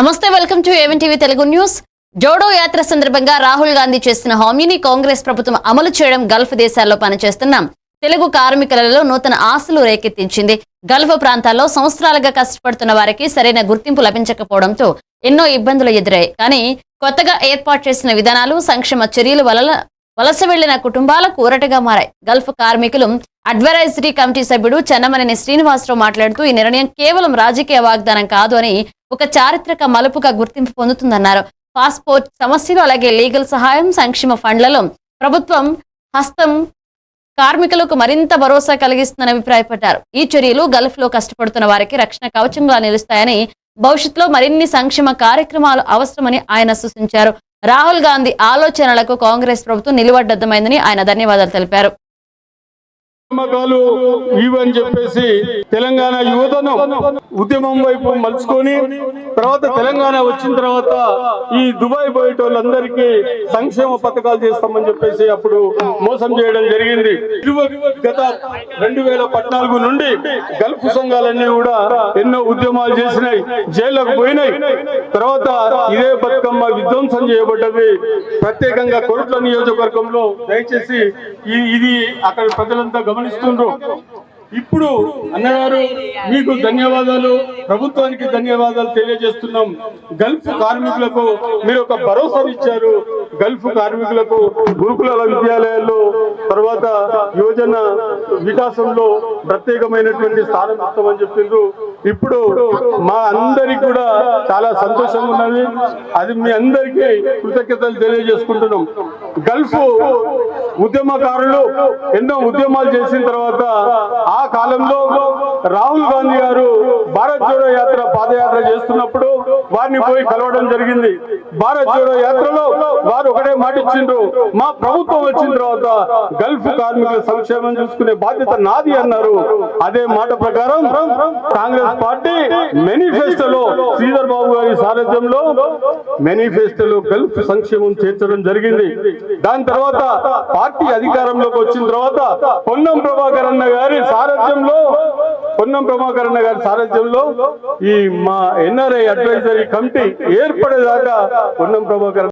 నమస్తే welcome to ఏవెన్ TV Telugu news. Jodo Yatra సందర్భంగా రాహుల్ గాంధీ చేస్తున్న హామీని కాంగ్రెస్ ప్రభుత్వం అమలు చేయడం గల్ఫ్ దేశాల్లో పనిచేస్తున్న. తెలుగు కార్మికులలో నూతన ఆశలు రేకెత్తించింది. గల్ఫ్ ప్రాంతాల్లో సంవత్సరాలుగా కష్టపడుతున్న వారికి సరైన గుర్తింపు లభించకపోవడంతో ఎన్నో ఇబ్బందులు ఎదురాయి. కానీ కొత్తగా ఏర్పాటు చేసిన విధానాలు సంక్షేమ చర్యల వలన వలస వెళ్ళిన కుటుంబాలకు ఊరటగా మారాయి. గల్ఫ్ కార్మికులు అడ్వైజరీ కమిటీ సభ్యుడు చెన్నమనేని శ్రీనివాసరావు మాట్లాడుతూ ఈ నిర్ణయం కేవలం రాజకీయ వాగ్దానం కాదు అని ఒక చారిత్రక మలుపుగా గుర్తింపు పొందుతుందన్నారు. పాస్పోర్ట్ సమస్యలు అలాగే లీగల్ సహాయం సంక్షేమ ఫండ్లలో ప్రభుత్వం హస్తం కార్మికులకు మరింత భరోసా కలిగిస్తుందని అభిప్రాయపడ్డారు. ఈ చర్యలు గల్ఫ్లో కష్టపడుతున్న వారికి రక్షణ కవచంగా నిలుస్తాయని భవిష్యత్తులో మరిన్ని సంక్షేమ కార్యక్రమాలు అవసరమని ఆయన సూచించారు. రాహుల్ గాంధీ ఆలోచనలకు కాంగ్రెస్ ప్రభుత్వం నిలువడ్డమైందని ఆయన ధన్యవాదాలు తెలిపారు. నమ్మకాలు ఇవని చెప్పేసి తెలంగాణ యువతను ఉద్యమం వైపు మలుచుకొని తర్వాత తెలంగాణ వచ్చిన తర్వాత ఈ దుబాయ్ పోయేటోళ్ళందరికీ సంక్షేమ పథకాలు చేస్తామని చెప్పేసి అప్పుడు మోసం చేయడం జరిగింది. గత రెండు వేల పద్నాలుగు నుండి గల్ఫ్ సంఘాలన్నీ కూడా ఎన్నో ఉద్యమాలు చేసినాయి జైళ్ళకు పోయినాయి. తర్వాత ఇదే బతుకమ్మ విధ్వంసం చేయబడ్డది. ప్రత్యేకంగా కొరుట్ల నియోజకవర్గంలో దయచేసి ఇది అక్కడ ప్రజలంతా గమనిస్తుండ్రు. ఇప్పుడు అన్నగారు మీకు ధన్యవాదాలు. ప్రభుత్వానికి ధన్యవాదాలు తెలియజేస్తున్నాం. గల్ఫ్ కార్మికులకు మీరు ఒక భరోసా ఇచ్చారు. గల్ఫ్ కార్మికులకు గురుకుల విద్యాలయాల్లో తర్వాత యువజన వికాసంలో ప్రత్యేకమైనటువంటి స్థానం ఇస్తామని చెప్పిండ్రు. ఇప్పుడు మా అందరికి కూడా చాలా సంతోషంగా ఉన్నది. అది మీ అందరికీ కృతజ్ఞతలు తెలియజేసుకుంటున్నాం. గల్ఫ్ ఉద్యమకారులు ఎన్నో ఉద్యమాలు చేసిన తర్వాత ఆ కాలంలో రాహుల్ గాంధీ గారు భారత్ జోడో యాత్ర పాదయాత్ర చేస్తున్నప్పుడు వారిని పోయి కలవడం జరిగింది. భారత్ జోడో యాత్రలో వారు ఒకటే మాట ఇచ్చిండ్రు మా ప్రభుత్వం వచ్చిన తర్వాత గల్ఫ్ కార్మికుల సంక్షేమం చూసుకునే బాధ్యత నాది అన్నారు. అదే మాట ప్రకారం కాంగ్రెస్ పార్టీ మేనిఫెస్టోలో శ్రీధర్ బాబు గారి సారథ్యంలో మేనిఫెస్టోలో గల్ఫ్ సంక్షేమం చేర్చడం జరిగింది. దాని తర్వాత పార్టీ అధికారంలోకి వచ్చిన తర్వాత పొన్నం ప్రభాకర్ అన్న గారి సారథ్యంలో పొన్నం ప్రభాకర్ అన్న గారి సారథ్యంలో ఈ మా ఎన్ఆర్ఐ అడ్వైజరీ కమిటీ ఏర్పడేదాకా పొన్నం ప్రభాకర్